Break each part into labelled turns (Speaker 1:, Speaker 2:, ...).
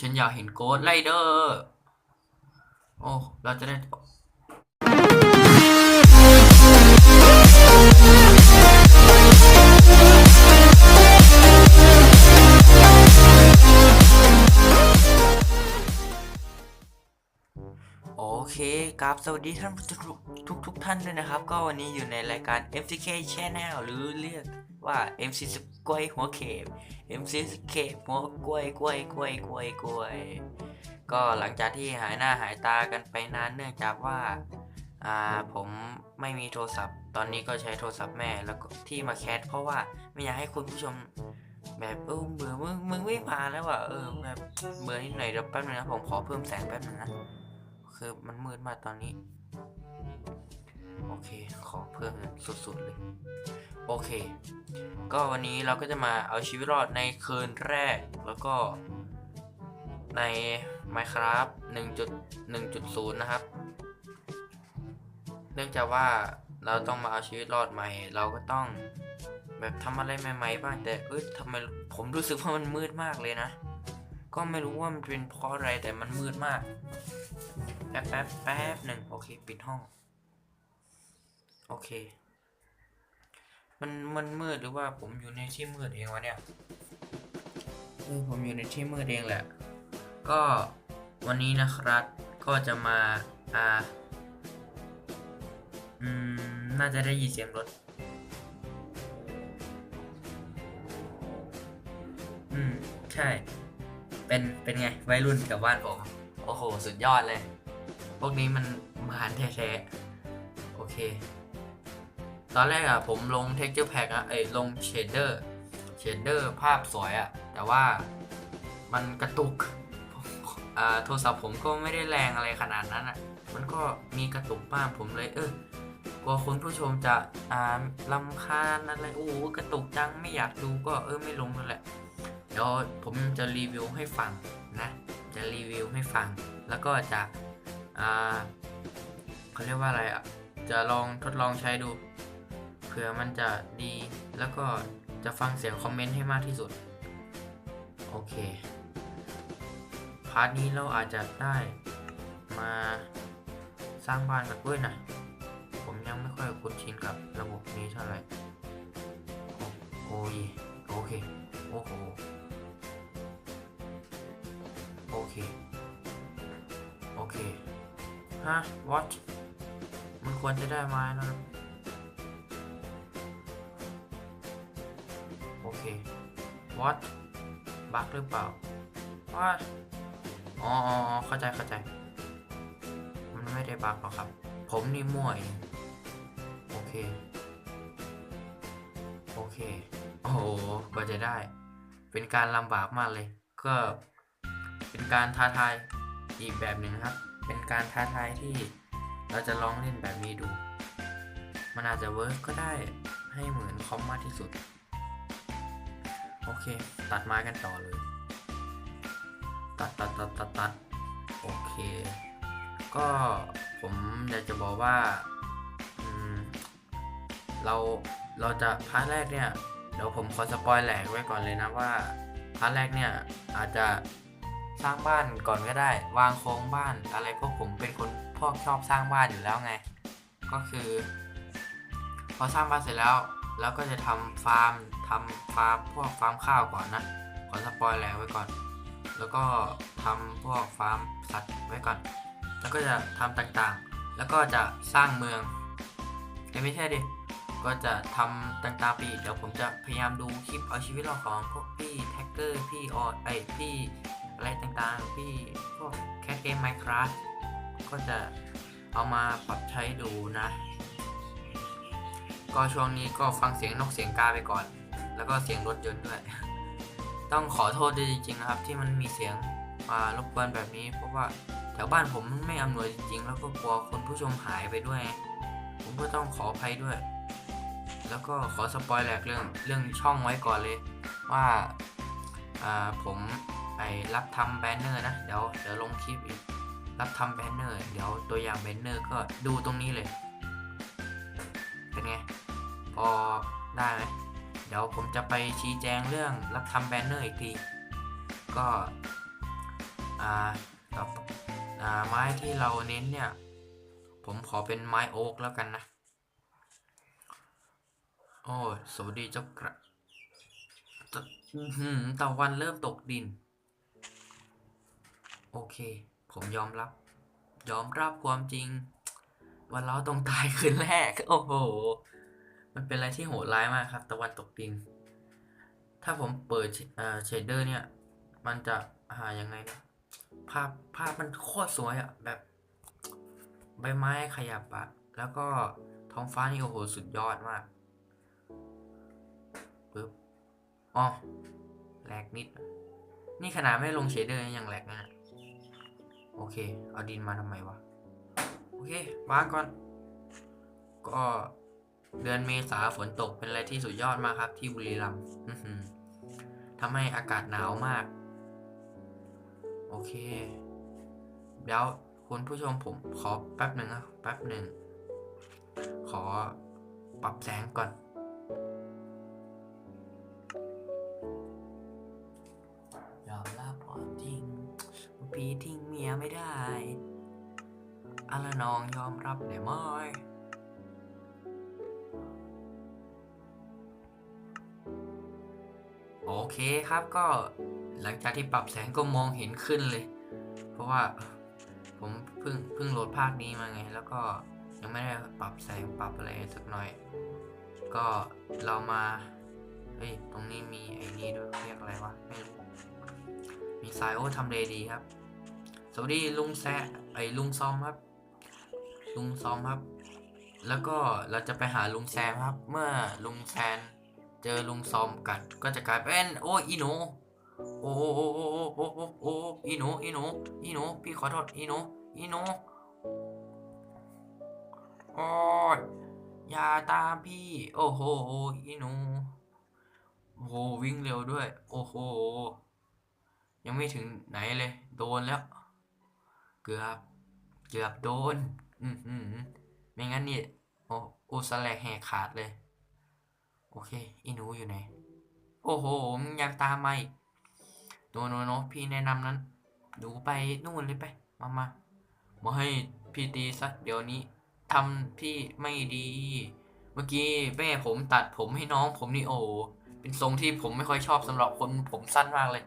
Speaker 1: ฉันอยากเห็นโกดไลเดอร์โอ้เราจะได้ เคครับสวัสดีท่านผู้ชมทุกทุกท่านด้วยนะครับ ก็วันนี้อยู่ในรายการ MCK Channel หรือเรียกว่า MC สกวยหัวเข็ม MC สเข็มหัวกล้วยกล้วยกล้วยกล้วยกล้วยก็หลังจากที่หายหน้าหายตากันไปนานเนื่องจากว่าอ่าผมไม่มีโทรศัพท์ ตอนนี้ก็ใช้โทรศัพท์แม่แล้วก็ที่มาแคสเพราะว่าไม่อยากให้คุณผู้ชมแบบเออเบื่อมึงมึงไม่มาแล้วว่ะเออแบบเบื่อนิดหน่อยเดี๋ยวแป๊บนึงนะผมขอเพิ่มแสงแป๊บนึงนะ คือมันมืดมากตอนนี้ โอเค ขอเพิ่มสุดๆเลย โอเค ก็วันนี้เราก็จะมาเอาชีวิตรอดในคืนแรก แล้วก็ใน Minecraft 1.1.0 นะครับ เนื่องจากว่าเราต้องมาเอาชีวิตรอดใหม่ เราก็ต้องแบบทำอะไรใหม่ๆบ้าง แต่เอ้ยทำไมผมรู้สึกว่ามันมืดมากเลยนะ ก็ไม่รู้ว่ามันเป็นเพราะอะไรแต่มันมืดมาก แป๊บแป๊บแป๊บหนึ่งโอเค ปิดห้อง โอเค มันมันมืดหรือว่าผมอยู่ในที่มืดเองวะเนี่ยเออผมอยู่ในที่มืดเองแหละ ก็วันนี้นะครับ ก็จะมาอ่าอืมน่าจะได้ยินเสียงรถอืม ใช่ เป็น เป็นไง วัยรุ่นแถวบ้านผม โอ้โห สุดยอดเลย พวกนี้มันมหันแท้ๆ โอเค ตอนแรกอะผมลง texture pack อะเอ้ยลง shader shader ภาพสวยอะแต่ว่ามันกระตุกอ่าโทรศัพท์ผมก็ไม่ได้แรงอะไรขนาดนั้นอะมันก็มีกระตุกบ้างผมเลย เออกลัวคุณผู้ชมจะอ่าลำคาญอะไรโอ้โหกระตุกจังไม่อยากดูก็เออไม่ลงนั่นแหละเดี๋ยวผมจะรีวิวให้ฟังนะ จะรีวิวให้ฟัง แล้วก็จะ อ่าเขาเรียกว่าอะไรอะ จะลองทดลองใช้ดู เผื่อมันจะดีแล้วก็จะฟังเสียงคอมเมนต์ให้มากที่สุด โอเค พาร์ทนี้เราอาจจะได้มาสร้างบ้านกันด้วยนะ ผมยังไม่ค่อยคุ้นชินกับระบบนี้เท่าไหร่ โอ้โอ้ยโอเค โอ้โห โอเค โอเค ฮะ what มันควรจะได้ไม้แล้วนะโอเค what บักหรือเปล่า what อ๋ออ๋อเข้าใจเข้าใจ มันไม่ได้บักหรอกครับ ผมนี่มั่วเองโอเค โอเค โอ้โหกว่าจะได้ เป็นการลำบากมากเลย ก็เป็นการท้าทายอีกแบบหนึ่งครับ เป็นการท้าทายที่เราจะลองเล่นแบบนี้ดู มันอาจจะเวิร์กก็ได้ให้เหมือนคอมมากที่สุด โอเค ตัดไม้กันต่อเลย ตัดตัดตัดตัดตัดโอเค ก็ผมอยากจะบอกว่าเราเราจะพาร์ทแรกเนี่ยเดี๋ยวผมขอสปอยแหลกไว้ก่อนเลยนะว่าพาร์ทแรกเนี่ยอาจจะ สร้างบ้านก่อนก็ได้ วางโครงบ้านอะไรพวกผมเป็นคนพวกชอบสร้างบ้านอยู่แล้วไง ก็คือ พอสร้างบ้านเสร็จแล้วแล้วก็จะทำฟาร์มทำฟาร์มพวกฟาร์มข้าวก่อนนะขอสปอยแหลกไว้ก่อน แล้วก็ทำพวกฟาร์มสัตว์ไว้ก่อน แล้วก็จะทำต่างๆ แล้วก็จะสร้างเมืองไม่ใช่ดิก็จะทำต่างๆไปอีกเดี๋ยวผมจะพยายามดูคลิปเอาชีวิตรอดของพวกพี่แท็กเกอร์พี่ออดไอพี่ อะไรต่างๆพี่พวกแคสเกมไมคราฟก็จะเอามาปรับใช้ดูนะ ก็ช่วงนี้ก็ฟังเสียงนกเสียงกาไปก่อน แล้วก็เสียงรถยนต์ด้วย ต้องขอโทษด้วยจริงๆนะครับ ที่มันมีเสียงมารบกวนแบบนี้ เพราะว่าแถวบ้านผมมันไม่อำนวยจริงๆ แล้วก็กลัวคนผู้ชมหายไปด้วย ผมก็ต้องขออภัยด้วย แล้วก็ขอสปอยแหลกเรื่องเรื่องช่องไว้ก่อนเลย ว่าผม ไอรับทำแบนเนอร์นะ เดี๋ยวเดี๋ยวลงคลิปอีก รับทำแบนเนอร์ เดี๋ยวตัวอย่างแบนเนอร์ก็ดูตรงนี้เลย เป็นไง พอได้ไหมเดี๋ยวผมจะไปชี้แจงเรื่องรับทำแบนเนอร์อีกที ก็อ่าต่ออ่าไม้ที่เราเน้นเนี่ย ผมขอเป็นไม้โอ๊กแล้วกันนะ โอ้สวัสดีเจ้ากระตะวันเริ่มตกดิน โอเค ผมยอมรับ ยอมรับความจริง ว่าเราต้องตายคืนแรก โอ้โห มันเป็นอะไรที่โหดร้ายมากครับ ตะวันตกดิน ถ้าผมเปิดเอ่อเชดเดอร์เนี่ย มันจะหายังไงเนี่ยภาพภาพมันโคตรสวยอะแบบ ใบไม้ขยับอะแล้วก็ท้องฟ้านี่โอ้โหสุดยอดมากปึ๊บอ๋อแหลกนิด นี่ขนาดไม่ลงเชดเดอร์ยังแหลกนะ โอเค เอาดินมาทำไมวะ โอเควางก่อน ก็เดือนเมษาฝนตกเป็นอะไรที่สุดยอดมากครับ ที่บุรีรัมย์ทำให้อากาศหนาวมาก โอเค เดี๋ยวคุณผู้ชมผมขอแป๊บหนึ่งนะแป๊บหนึ่ง ขอปรับแสงก่อน น้องยอมรับได้ไหมโอเคครับก็หลังจากที่ปรับแสงก็มองเห็นขึ้นเลย เพราะว่าผมเพิ่งเพิ่งโหลดภาคนี้มาไง แล้วก็ยังไม่ได้ปรับแสงปรับอะไรสักหน่อย ก็เรามาเฮ้ยตรงนี้มีไอ้นี่ด้วยเรียกอะไรวะไม่รู้มีสายโอ้ทำเลดีครับ สวัสดีลุงแซะไอ้ลุงซอมครับ ลุงซอมครับ แล้วก็เราจะไปหาลุงแซมครับ เมื่อลุงแซนเจอลุงซอมกัดก็จะกลายเป็นโอ้ยอีหนูโอ้โอ้โอ้โอ้โอ้โอ้โอ้อีหนูอีหนูอีหนูพี่ขอโทษอีหนูอีหนูโอ้ยอย่าตามพี่ โอ้โหอีหนูโอ้โหวิ่งเร็วด้วย โอ้โหยังไม่ถึงไหนเลย โดนแล้ว เกือบ เกือบโดน อืมอืมไม่งั้นนี่โอ้อุสแลกแหกขาดเลย โอเคอีหนูอยู่ไหน โอ้โหมึงอยากตามมาอีกโนโนโนพี่แนะนำนั้นดูไปนู่นเลยไป มามามาให้พี่ตีซะเดี๋ยวนี้ทำพี่ไม่ดี เมื่อกี้แม่ผมตัดผมให้น้องผมนี่โอ้เป็นทรงที่ผมไม่ค่อยชอบสำหรับคนผมสั้นมากเลย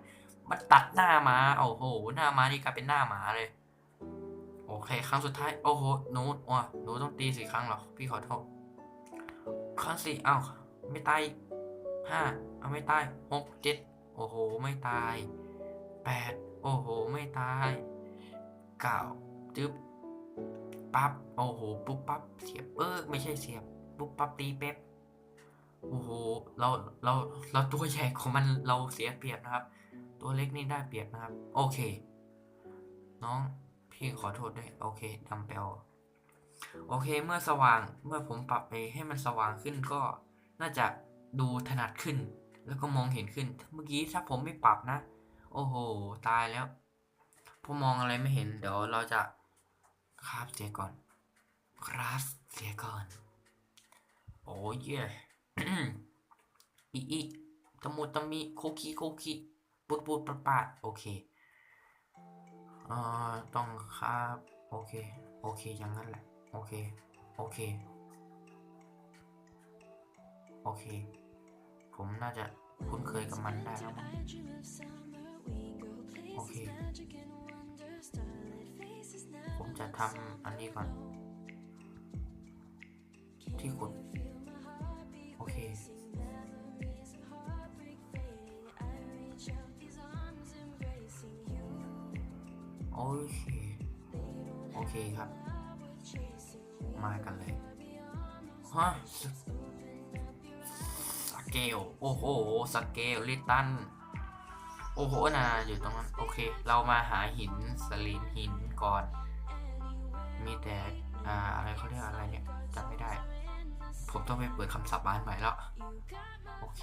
Speaker 1: มันตัดหน้ามาโอ้โห หน้ามานี่กลายเป็นหน้าหมาเลย โอเค ครั้งสุดท้าย โอ้โหหนูว่ะหนูต้องตีสี่ครั้งหรอ พี่ขอโทษ ครั้งสี่เอ้าไม่ตายห้าเอาไม่ตายหกเจ็ดโอ้โห ไม่ตายแปดโอ้โห ไม่ตายเก้าจึ๊บปั๊บ โอ้โห ปุ๊บปั๊บ เสียบ เออ ไม่ใช่เสียบ ปุ๊บปั๊บ ตีเป๊บโอ้โห เรา เรา เราตัวใหญ่ของมันเราเสียเปรียบนะครับ ตัวเล็กนี่ได้เปรียบนะครับ โอเค น้อง พี่ขอโทษด้วยโอเคดำไปเอาโอเคเมื่อสว่างเมื่อผมปรับไปให้มันสว่างขึ้นก็น่าจะดูถนัดขึ้น แล้วก็มองเห็นขึ้น เมื่อกี้ถ้าผมไม่ปรับนะ โอ้โห ตายแล้วพอมองอะไรไม่เห็น เดี๋ยวเราจะคราฟเสียก่อนคราฟเสียก่อน โอ้ยยอีอีตะมุตะมิโคคิโคคิปุดปุดปะปาดโอเค อ่อต้องครับ โอเค โอเค อย่างนั้นแหละ โอเค โอเค โอเค ผมน่าจะคุ้นเคยกับมันได้แล้วมั้งโอเค ผมจะทำอันนี้ก่อน ที่ขุด โอเค เค โอเคครับ มากันเลยฮะสเกล โอ้โห สเกลลิตัน โอ้โหนาอยู่ตรงนั้น โอเค เรามาหาหินสลินหินก่อน มีแต่อ่าอะไรเขาเรียกอะไรเนี่ยจำไม่ได้ ผมต้องไปเปิดคำศัพท์บ้านใหม่แล้ว โอเค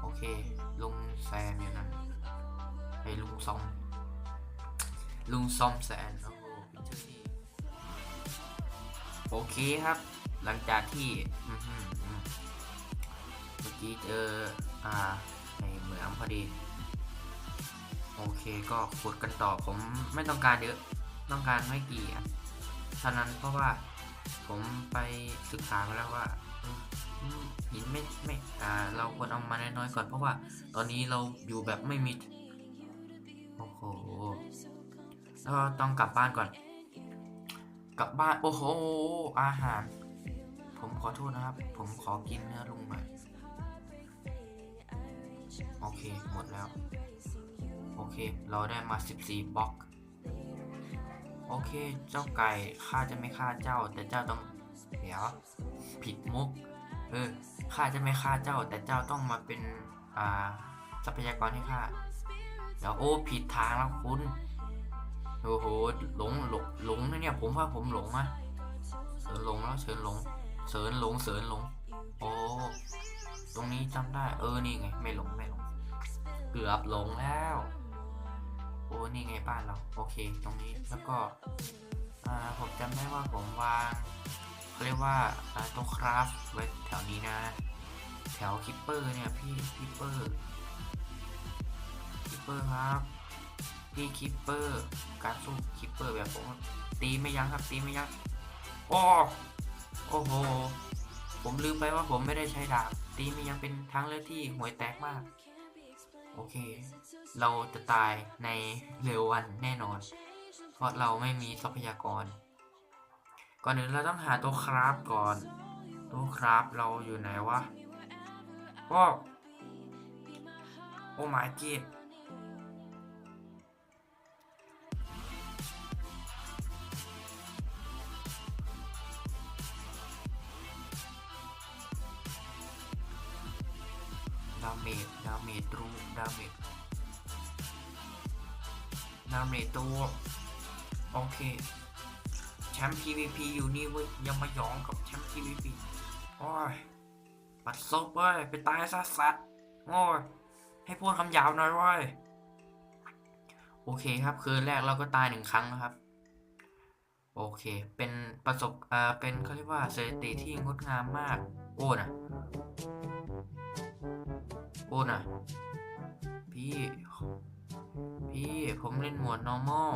Speaker 1: โอเคลุงแซมอยู่นั้นไอ้ลุงซอม ลุงซอมแซนโอ้โหเป็นเจ้าที่โอเคครับ หลังจากที่เมื่อกี้เจออ่าในเหมืองพอดี โอเคก็ขุดกันต่อผมไม่ต้องการเยอะ ต้องการไม่กี่อันเท่านั้นเพราะว่าผมไปศึกษามาแล้วว่าหินไม่ไม่อ่าเราควรเอามาน้อยๆก่อนเพราะว่าตอนนี้เราอยู่แบบไม่มี โอ้โห ก็ต้องกลับบ้านก่อน กลับบ้าน โอ้โห อาหาร ผมขอโทษนะครับ ผมขอกินเนื้อลุงหน่อย โอเค หมดแล้ว โอเค เราได้มา 14บล็อก โอเค เจ้าไก่ ข้าจะไม่ฆ่าเจ้า แต่เจ้าต้อง เดี๋ยว ผิดมุก เออ ข้าจะไม่ฆ่าเจ้า แต่เจ้าต้องมาเป็น อ่า ทรัพยากรให้ข้าเดี๋ยวโอ้ ผิดทางแล้วคุณ โอ้โหหลงหลงหลงนะเนี่ยผมว่าผมหลงอะเสริญหลงแล้วเชิญหลงเสริญหลงเสริญหลง โอ้ตรงนี้จำได้ เออนี่ไง ไม่หลงไม่หลง เกือบหลงแล้ว โอ้นี่ไงบ้านเราโอเคตรงนี้แล้วก็อ่าผมจำได้ว่าผมวางเขาเรียกว่าต๊ะคราฟไว้แถวนี้นะ แถวคิปเปอร์เนี่ยพี่คิปเปอร์คิปเปอร์ครับ พี่คิปเปอร์การสู้คิปเปอร์แบบผมตีไม่ยั้งครับตีไม่ยั้งโอ้โอ้โห ผมลืมไปว่าผมไม่ได้ใช้ดาบ ตีไม่ยั้งเป็นทางเลือกที่ห่วยแตกมาก โอเค เราจะตายในเร็ววันแน่นอน เพราะเราไม่มีทรัพยากร ก่อนอื่นเราต้องหาตัวคราฟก่อน ตัวคราฟเราอยู่ไหนวะโอ้โอ้ my god าเมจดาเมจรูดาเมจดาเมจตัว โอเค แชมป์ PVP อยู่นี่เว้ยยังมาหยองกับแชมป์ PVP โอ้ยปัดซบเว้ยไปตายซะสัตว์โอ้ยให้พูดคำยาบหน่อยเว้ยโอเคครับ คืนแรกเราก็ตายหนึ่งครั้งนะครับ โอเค เป็นประสบอ่อเป็นเขาเรียกว่าสถิติที่งดงามมาก โอ้นะ โอ้น่ะ พี่ พี่ผมเล่นหมวด normal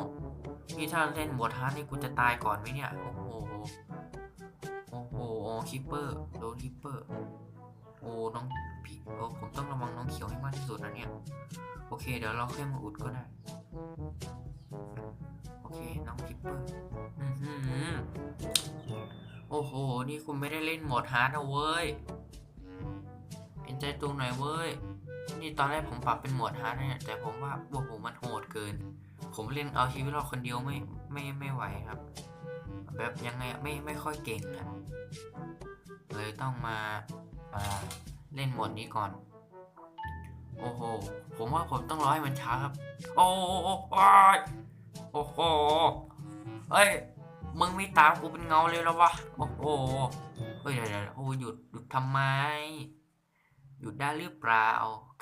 Speaker 1: พี่ถ้าเล่นหมวด hard นี่กูจะตายก่อนไหมเนี่ย โอ้โห โอ้โหคิปเปอร์ โดนคิปเปอร์ โอ้น้องพี่โอ้ผมต้องระวังน้องเขียวให้มากที่สุดนะเนี่ย โอเค เดี๋ยวเราค่อยมาอุดก็ได้ โอเค น้องคิปเปอร์อือหือโอ้โห นี่คุณไม่ได้เล่นหมด hard นะเว้ยเห็นใจตรงหน่อยเว้ย นี่ตอนแรกผมปรับเป็นโหมดฮาร์ดเนี่ยแต่ผมว่าโอ้โหมันโหดเกิน ผมเล่นเอาชีวิตเราคนเดียวไม่ไม่ไม่ไหวครับ แบบยังไงไม่ไม่ค่อยเก่งอะเลยต้องมาอ่าเล่นโหมดนี้ก่อน โอ้โห ผมว่าผมต้องรอให้มันช้าครับ โอ้โหโอ้โหโอ้โหเฮ้ยมึงไม่ตามกูเป็นเงาเลยแล้ววะ โอ้โหเฮ้ยเดี๋ยวเดี๋ยวโอ้หยุดหยุดทำไม หยุดได้หรือเปล่า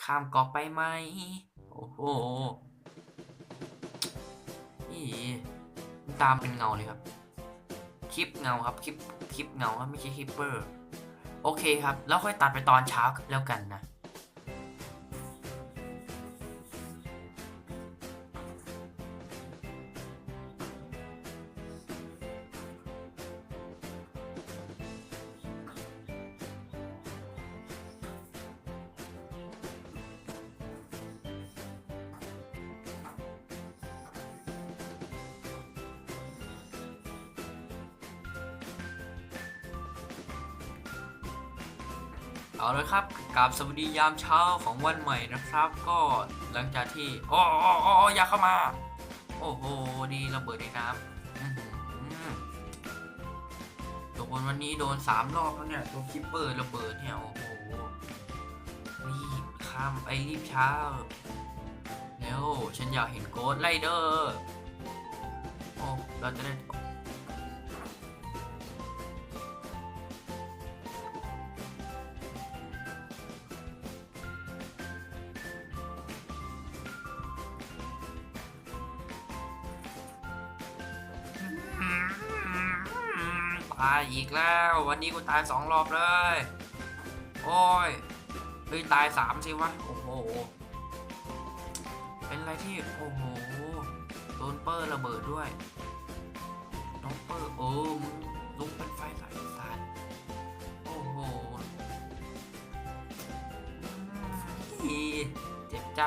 Speaker 1: ข้ามเกาะไปไหม โอ้โหนี่ตามเป็นเงาเลยครับ คลิปเงาครับ คลิป คลิปเงาครับไม่ใช่คลิปเปอร์ โอเคครับ แล้วค่อยตัดไปตอนเช้าแล้วกันนะ เอาเลยครับกราบสวัสดียามเช้าของวันใหม่นะครับ ก็หลังจากที่โอ้อ้อ้โอ้อย่าเข้ามา โอ้โหดีระเบิดในน้ำอื้อหือโดนวันนี้โดนสามรอบแล้วเนี่ยตัวคิปเปอร์ระเบิดเนี่ยโอ้โหรีบข้ามไปรีบเช้าเร็วฉันอยากเห็นโกดไลเดอร์โอ้เราจะได้ ตายอีกแล้ว วันนี้กูตายสองรอบเลย โอ้ยเฮ้ยตายสามสิวะ โอ้โห เป็นอะไรที่ โอ้โห โดนเปอร์ระเบิดด้วย น้องเปอร์โอ้มึงลุกเป็นไฟสายสารโอ้โหเจ็บใจ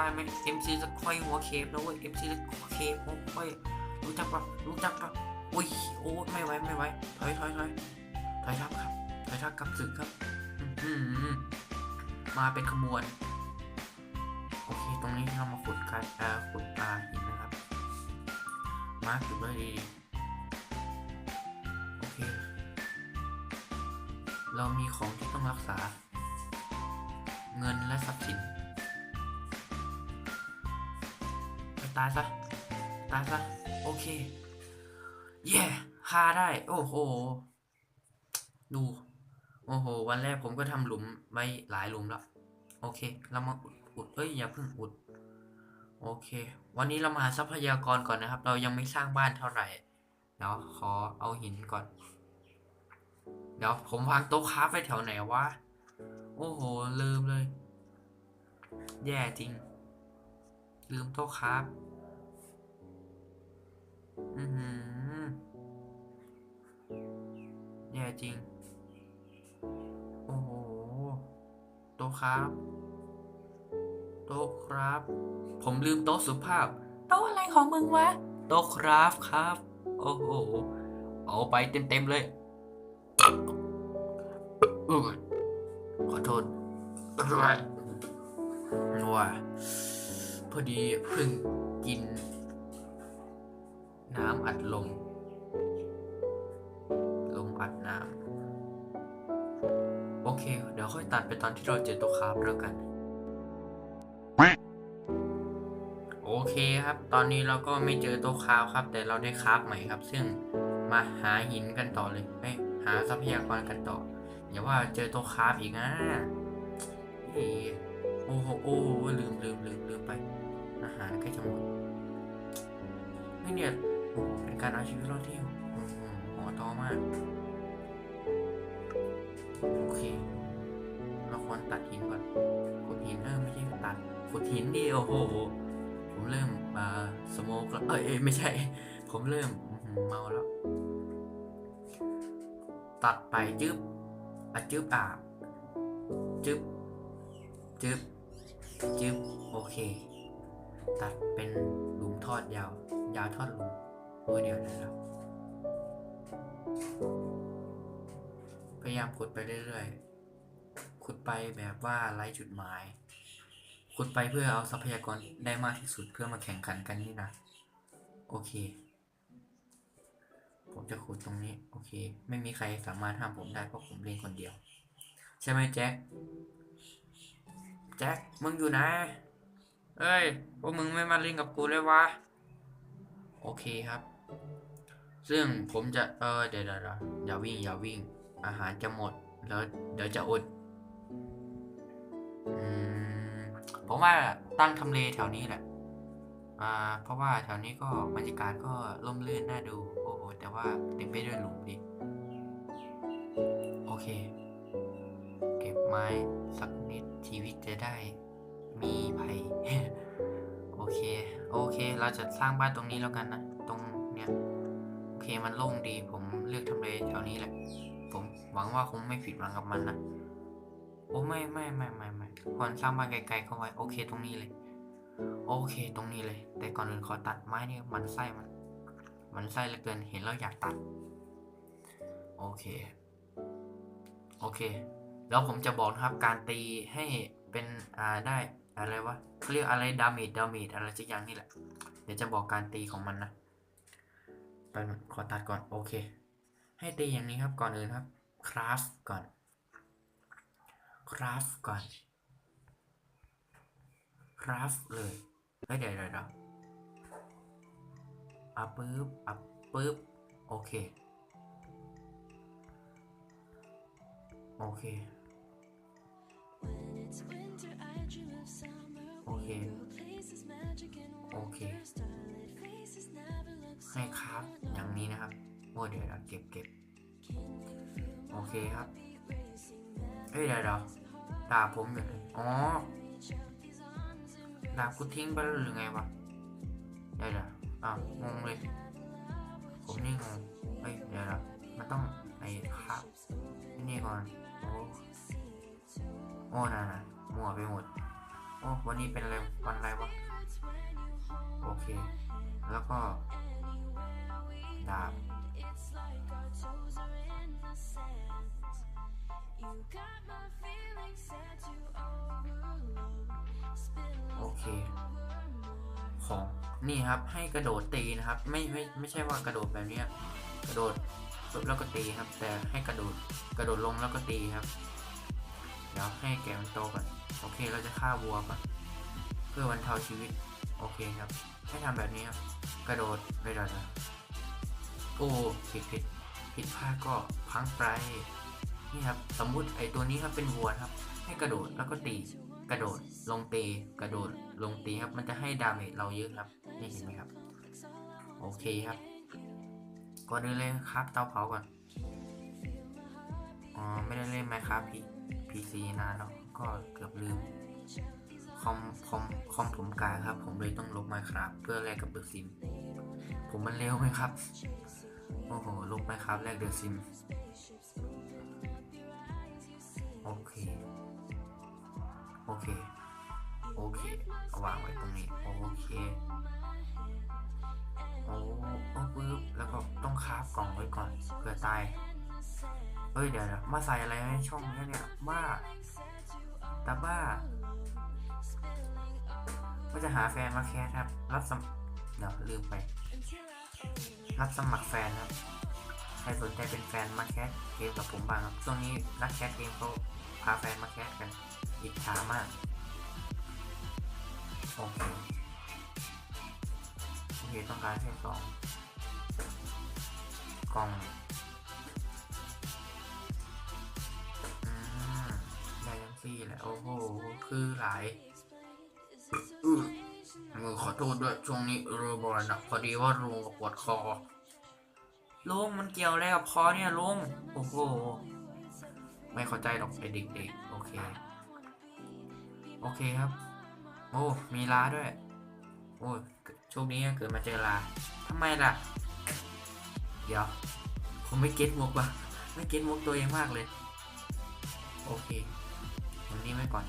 Speaker 1: ได้ไหม MC สคอยหัวเคฟแล้วเว้ย MC สคอยเคฟหัวคอยรู้จักปะรู้จักปะอุ้ยโอ้ไม่ไหวไม่ไหวถอยถอยถอยถอยทับครับถอยทับกับศึกครับอืมมาเป็นขบวน โอเค ตรงนี้เรามาขุดกันเอ่อขุดปลาหินนะครับ มาร์คจุดไว้ดีโอเค เรามีของที่ต้องรักษา เงินและทรัพย์สิน ตายซะ ตายซะ โอเค เย่คาได้ โอ้โห ดู โอ้โห วันแรกผมก็ทำหลุมไว้หลายหลุมแล้ว โอเค เรามาอุดเอ้ย อย่าเพิ่งอุด โอเค วันนี้เรามาหาทรัพยากรก่อนนะครับ เรายังไม่สร้างบ้านเท่าไหร่ เดี๋ยวขอเอาหินก่อน เดี๋ยวผมวางโต๊ะค้าไว้แถวไหนวะ โอ้โห ลืมเลย แย่จริง ลืมโต๊ะค้าฟ อือหือแย่จริง โอ้โห โต๊ะครับ โต๊ะครับ ผมลืมโต๊ะสุภาพ โต๊ะอะไรของมึงวะ โต๊ะครับครับ โอ้โห เอาไปเต็มๆเลยอุ๊ยขอโทษด้วยว่าพอดีเพิ่งกิน น้ำอัดลม ลมอัดน้ำ โอเค เดี๋ยวค่อยตัดไปตอนที่เราเจอตัวคาร์บแล้วกัน โอเคครับ ตอนนี้เราก็ไม่เจอตัวคาร์บครับ แต่เราได้คาร์บใหม่ครับ ซึ่งมาหาหินกันต่อเลยไปหาทรัพยากรกันต่อ อย่าว่าเจอตัวคาร์บอีกนะเอโอ้โหโอ้โหลืมลืมลืมลืมไป อาหารใกล้จะหมดไม่เนี่ย เป็นการเอาชีวิตรอดที่หัวโตมาก โอเค เราควรตัดหินก่อนขุดหินเออไม่ใช่ตัดขุดหินดิโอ้โห ผมเริ่มมาสโมกแล้วเอ้ยไม่ใช่ ผมเริ่มเมาแล้ว ตัดไปจึ๊บอะจึ๊บอะจึ๊บจึ๊บจึ๊บโอเค ตัดเป็นหลุมทอดยาว ยาวทอดหลุม โอ้ยเดียวนะครับ พยายามขุดไปเรื่อยๆ ขุดไปแบบว่าไร้จุดหมาย ขุดไปเพื่อเอาทรัพยากรได้มากที่สุดเพื่อมาแข่งขันกันนี่นะ โอเค ผมจะขุดตรงนี้ โอเค ไม่มีใครสามารถห้ามผมได้เพราะผมเล่นคนเดียว ใช่ไหมแจ็ค แจ็ค มึงอยู่ไหนเอ้ย พวกมึงไม่มาเล่นกับกูเลยวะ โอเคครับ ซึ่งผมจะเออเดี๋ยวเดี๋ยวอย่าวิ่งอย่าวิ่ง อาหารจะหมดแล้วเดี๋ยวจะอดอืมผมว่าตั้งทำเลแถวนี้แหละอ่าเพราะว่าแถวนี้ก็บรรยากาศก็ร่มรื่นน่าดู โอ้โหแต่ว่าเต็มไปด้วยหลุมดิโอเค เก็บไม้สักนิดชีวิตจะได้มีภัย โอเค โอเค เราจะสร้างบ้านตรงนี้แล้วกันนะ ตรงเนี้ย โอเค มันโล่งดี ผมเลือกทำเลแถวนี้แหละ ผมหวังว่าคงไม่ผิดหวังกับมันนะ โอ้ไม่ไม่ไม่ไม่ไม่ควรสร้างบ้านไกลๆเข้าไว้ โอเค ตรงนี้เลย โอเค ตรงนี้เลย แต่ก่อนอื่นขอตัดไม้นี่มันไส้มัน มันไส้เหลือเกิน เห็นแล้วอยากตัด โอเค โอเค แล้วผมจะบอกนะครับ การตีให้เป็น อ่า ได้อะไรวะเขาเรียกอะไรดาเมจดาเมจอะไรสักอย่างนี่แหละ เดี๋ยวจะบอกการตีของมันนะไปบนึงขอตัดก่อนโอเค ให้ตีอย่างนี้ครับก่อนอื่นครับคราฟก่อนคราฟก่อนคราฟเลยเฮ้ยเดี๋ยวเดี๋ยวเดี๋ยวอะปึ๊บอะปึ๊บโอเค โอเค โอเค โอเค ให้ครับอย่างนี้นะครับโอ้เดี๋ยวเราเก็บเก็บโอเคครับเอ้ยเดี๋ยวเดี๋ยวดาบผมอยู่อ๋อดาบกูทิ้งไปแล้วหรือไงวะเดี๋ยวเดี๋ยวอ้าวงงเลย ผมนี่งงเอ้ยเดี๋ยวเดี๋ยวมันต้องไอ้ครับนี่ก่อน โอ้โอ้น่ะน่ะมั่วไปหมด โอ้วันนี้เป็นอะไรวันอะไรวะ โอเค แล้วก็ ดาบโอเค ของนี่ครับให้กระโดดตีนะครับ ไม่ไม่ไม่ใช่ว่ากระโดดแบบนี้กระโดดปุ๊บแล้วก็ตีครับ แต่ให้กระโดดกระโดดลงแล้วก็ตีครับ เดี๋ยวให้แกมันโตก่อน โอเคเราจะฆ่าวัวก่อนเพื่อบรรเทาชีวิต โอเคครับให้ทำแบบนี้ครับ กระโดดเลยเดี๋ยนะโอ้ผิดผิดผิดพลาดก็พังไปนี่ครับสมมุติไอตัวนี้ครับเป็นวัวครับ ให้กระโดดแล้วก็ตีกระโดดลงตีกระโดดลงตีครับ มันจะให้ดาเมจเราเยอะครับ นี่เห็นไหมครับ โอเคครับก่อนอื่นเลยครับเตาเผาก่อน อ๋อ ไม่ได้เล่นไหมครับพี่ พีซีนานแล้วก็เกือบลืมคอมคอมคอมผมกาครับ ผมเลยต้องลบมาครับ เพื่อแลกกับเดอะซิม ผมมันเร็วไหมครับ โอ้โหลบไหมครับแลกเดอะซิม โอเค โอเค โอเค เอาวางไว้ตรงนี้ โอเคโอ้โอ้ปึ๊บแล้วก็ต้องคาบกล่องไว้ก่อนเผื่อตาย เอ้ยเดี๋ยวมาใส่อะไรในช่องนี้เนี่ยบ้าตาบ้า ก็จะหาแฟนมาแคสครับ รับสมเดี๋ยวลืมไป รับสมัครแฟนครับ ใครสนใจเป็นแฟนมาแคสเกมกับผมบ้างครับ ช่วงนี้นักแคสเกมเขาพาแฟนมาแคสกันอิจฉามาก โอเค โอเคต้องการแค่สองกล่อง ที่แหละ โอ้โห คือหลายอือขอโทษด้วย ช่วงนี้เรือบ่อยนะพอดีว่าลุงปวดคอ ลุงมันเกี่ยวอะไรกับคอเนี่ยลุง โอ้โห ไม่เข้าใจหรอกไอเด็กๆ โอเค โอเคครับ โอ้ มีลาด้วย โอ้ยโชคดีนะเกิดมาเจอลาทำไมล่ะ เดี๋ยว ผมไม่เก็ตมุกว่ะ ไม่เก็ตมุกตัวเองมากเลย โอเค นี้ไว้ก่อน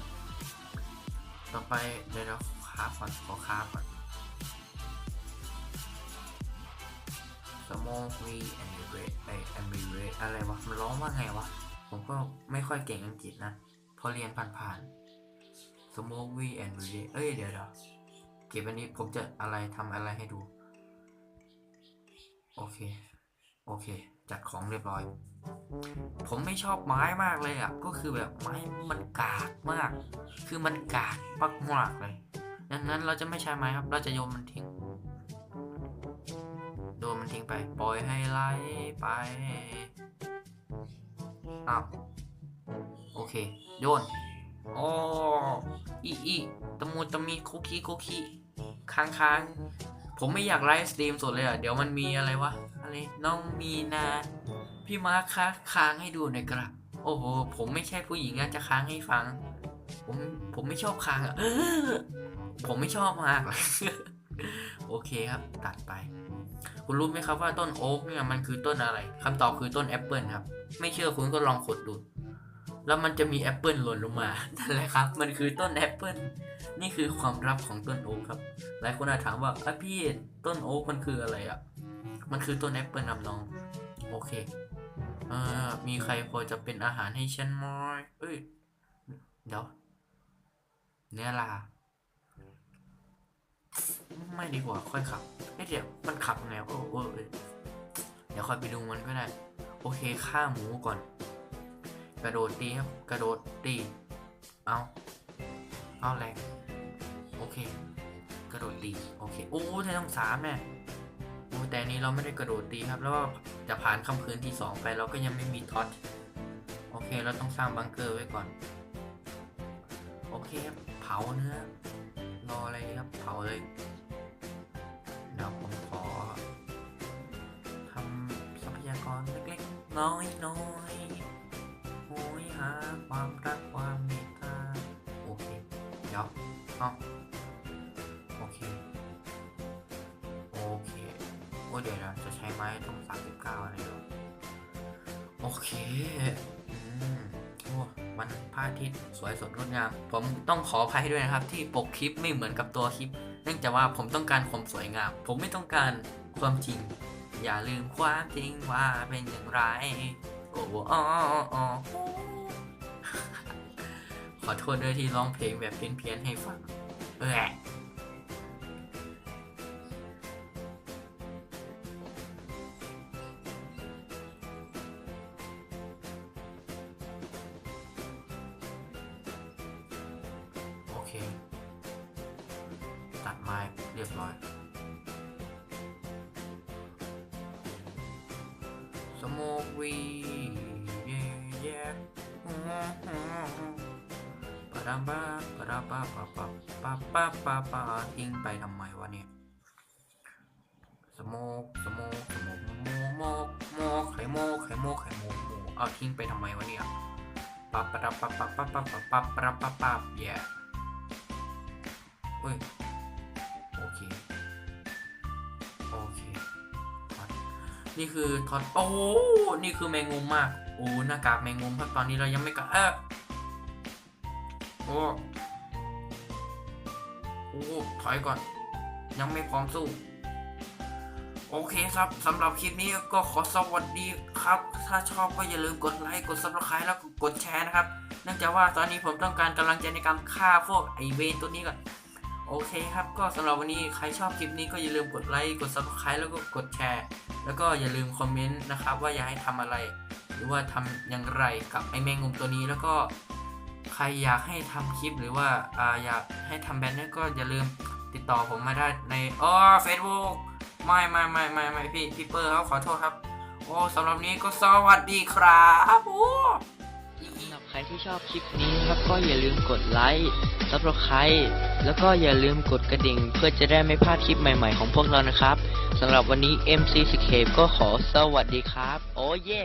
Speaker 1: ต่อไปเดี๋ยวเราคราฟก่อนขอคราฟก่อน Smoke we and the red ไอ and the red อะไรวะ มันร้องว่าไงวะ ผมก็ไม่ค่อยเก่งอังกฤษนะ พอเรียนผ่านๆ Smoke we and the red เอ้ยเดี๋ยวเดี๋ยวเก็บอันนี้ผมจะอะไรทำอะไรให้ดู โอเค โอเค จัดของเรียบร้อย ผมไม่ชอบไม้มากเลยอะ ก็คือแบบไม้มันกากมาก คือมันกากมากมากเลยดังนั้นเราจะไม่ใช้ไม้ครับ เราจะโยนมันทิ้งโยนมันทิ้งไป ปล่อยให้ไหลไป อ้าว โอเค โยนโอ้อีอีตะมูตะมีคุกกี้คุกกี้ค้างค้างผมไม่อยากไลฟ์สตรีมสดเลยอะ เดี๋ยวมันมีอะไรวะ อะไรน้องมีนาพี่มาร์คคะค้างให้ดูหน่อยกระโอ้โหผมไม่ใช่ผู้หญิงอะจะค้างให้ฟัง ผมผมไม่ชอบค้างอะผมไม่ชอบมากเลยโอเคครับตัดไป คุณรู้ไหมครับว่าต้นโอ๊กเนี่ยมันคือต้นอะไรคำตอบคือต้นแอปเปิลครับ ไม่เชื่อคุณก็ลองขุดดูแล้วมันจะมีแอปเปิลหล่นลงมานั่นแหละครับ มันคือต้นแอปเปิลนี่คือความลับของต้นโอ๊กครับ หลายคนอาจถามว่าอะพี่ต้นโอ๊กมันคืออะไรอะ มันคือต้นแอปเปิลครับน้อง โอเค เอ่อ มีใครพอจะเป็นอาหารให้ฉันไหมเอ้ย เดี๋ยว เนื้อลา ไม่ดีกว่าค่อยขับเอ้ยเดี๋ยวมันขับไงวโอ้โอ้เเดี๋ยวค่อยไปดูมันก็ได้ โอเคฆ่าหมูก่อน กระโดดตีครับ กระโดดตี เอา เอาแรงโอเค กระโดดตี โอเค โอ้ไทยต้องสามแน่ โอ้แต่นี้เราไม่ได้กระโดดตีครับ แล้วก็จะผ่านคำคืนที่สองไปเราก็ยังไม่มีท็อตโอเคเราต้องสร้างบังเกอร์ไว้ก่อน โอเคครับเผาเนื้อรออะไรครับเผาเลยเดี๋ยวผมขอทำทรัพยากรเล็กๆ น้อยๆโอ้ยหาความรักความเมตตาโอเคเดี๋ยวเอา เดี๋ยวนะจะใช้ไม้ตรงสามสิบเก้าอะไรหรอโอเคอืมโอ้มันพระอาทิตย์สวยสดงดงาม ผมต้องขออภัยด้วยนะครับ ที่ปกคลิปไม่เหมือนกับตัวคลิป เนื่องจากว่าผมต้องการความสวยงาม ผมไม่ต้องการความจริง อย่าลืมความจริงว่าเป็นอย่างไรโอ้อ๋ออ๋อขอโทษด้วยที่ร้องเพลงแบบเพี้ยนๆให้ฟังเออ รียบร้อยสโมกวีเย่เย่ปะดาบ้าปะดาบ้าปะปะปะปะปะปะทิ้งไปทำไมวะเนี่ยสโมกสโมกสโมกโมโมกโมกไข่โมกไข่โมกไข่โมกโมเอาทิ้งไปทำไมวะเนี่ยปะปะดาปะปะปะปะปะปะปะปะปะแย่เฮ้ย นี่คือทอดโอ้นี่คือแมงมุมมากโอ้หน้ากากแมงมุมครับตอนนี้เรายังไม่กะเออโอ้โอ้ถอยก่อน ยังไม่พร้อมสู้ โอเคครับสำหรับคลิปนี้ก็ขอสวัสดีครับ ถ้าชอบก็อย่าลืมกดไลค์กด subscribe แล้วก็กดแชร์นะครับ เนื่องจากว่าตอนนี้ผมต้องการกำลังใจในการฆ่าพวกไอเวนตัวนี้ก่อนโอเคครับ ก็สำหรับวันนี้ใครชอบคลิปนี้ก็อย่าลืมกดไลค์ กด subscribe แล้วก็กดแชร์ แล้วก็อย่าลืมคอมเมนต์นะครับว่าอยากให้ทำอะไร หรือว่าทำอย่างไรกับไอแมงมุมตัวนี้แล้วก็ใครอยากให้ทำคลิปหรือว่าออยากให้ทำแบนเนี่ยก็อย่าลืมติดต่อผมมาได้ในอ๋อเฟซบุ๊กไม่ไม่ไม่ไม่ไม่พี่พี่เปอร์ครับขอโทษครับ โอ้สำหรับนี้ก็สวัสดีครับโอ้
Speaker 2: สำหรับใครที่ชอบคลิปนี้ครับก็อย่าลืมกดไลค์ subscribe แล้วก็อย่าลืมกดกระดิ่ง เพื่อจะได้ไม่พลาดคลิปใหม่ ๆ ของพวกเรานะครับ สำหรับวันนี้ MC Scape ก็ขอสวัสดีครับ โอ้เย่